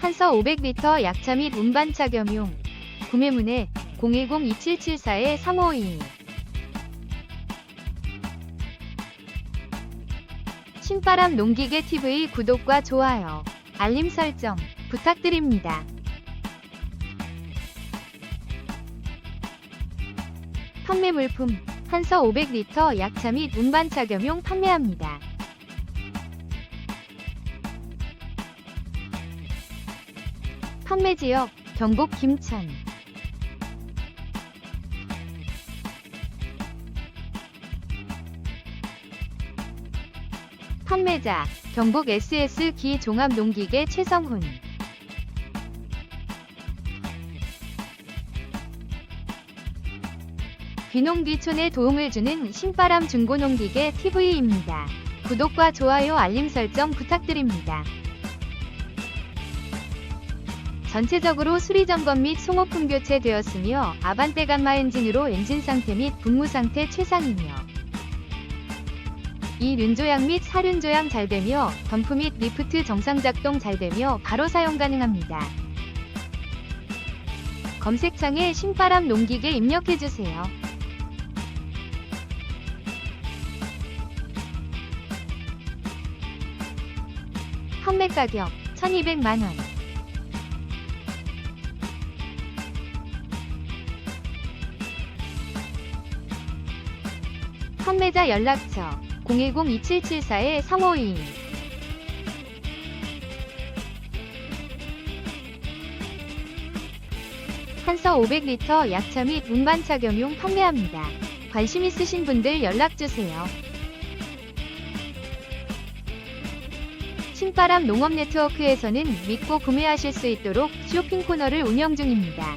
한서 500리터 약차 및 운반 착염용. 구매 문의 010-2774-3522. 신바람 농기계 TV 구독과 좋아요, 알림 설정 부탁드립니다. 판매 물품 한서 500리터 약차 및 운반 착염용 판매합니다. 판매 지역 경북 김천 판매자 경북 SS 기 종합 농기계 최성훈 귀농귀촌에 도움을 주는 신바람 중고농기계 TV입니다. 구독과 좋아요 알림 설정 부탁드립니다. 전체적으로 수리 점검 및 송호품 교체되었으며 아반떼 감마 엔진으로 엔진 상태 및 분무 상태 최상이며 이 륜조향 및 사륜조향 잘 되며 덤프 및 리프트 정상 작동 잘 되며 바로 사용 가능합니다. 검색창에 신바람 농기계 입력해 주세요. 판매 가격 1200만원 판매자 연락처 010-2774-3522 한서 500리터 약차 및 운반 착염용 판매합니다. 관심 있으신 분들 연락주세요. 신바람 농업 네트워크에서는 믿고 구매하실 수 있도록 쇼핑 코너를 운영 중입니다.